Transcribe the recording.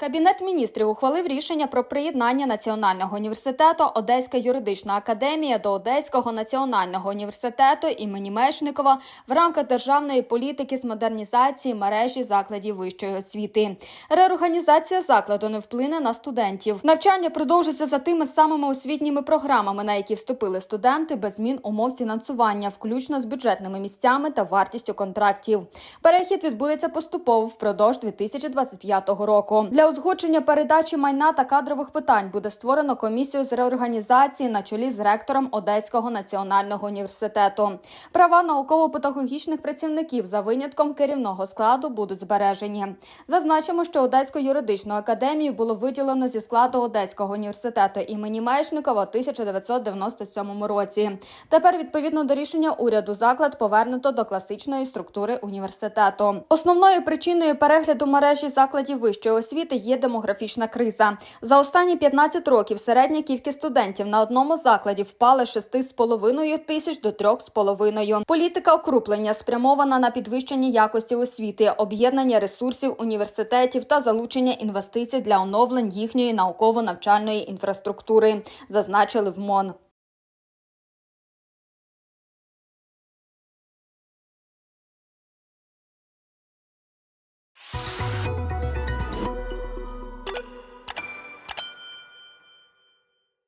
Кабінет міністрів ухвалив рішення про приєднання Національного університету Одеська юридична академія до Одеського національного університету імені Мечникова в рамках державної політики з модернізації мережі закладів вищої освіти. Реорганізація закладу не вплине на студентів. Навчання продовжиться за тими самими освітніми програмами, на які вступили студенти без змін умов фінансування, включно з бюджетними місцями та вартістю контрактів. Перехід відбудеться поступово впродовж 2025 року. Для узгодження передачі майна та кадрових питань буде створено комісію з реорганізації на чолі з ректором Одеського національного університету. Права науково-педагогічних працівників за винятком керівного складу будуть збережені. Зазначимо, що Одеську юридичну академію було виділено зі складу Одеського університету імені Мечникова у 1997 році. Тепер, відповідно до рішення уряду, заклад повернуто до класичної структури університету. Основною причиною перегляду мережі закладів вищої освіти є демографічна криза. За останні 15 років середня кількість студентів на одному закладі впала з 6,5 тисяч до 3,5. Політика окруплення спрямована на підвищення якості освіти, об'єднання ресурсів університетів та залучення інвестицій для оновлень їхньої науково-навчальної інфраструктури, зазначили в МОН.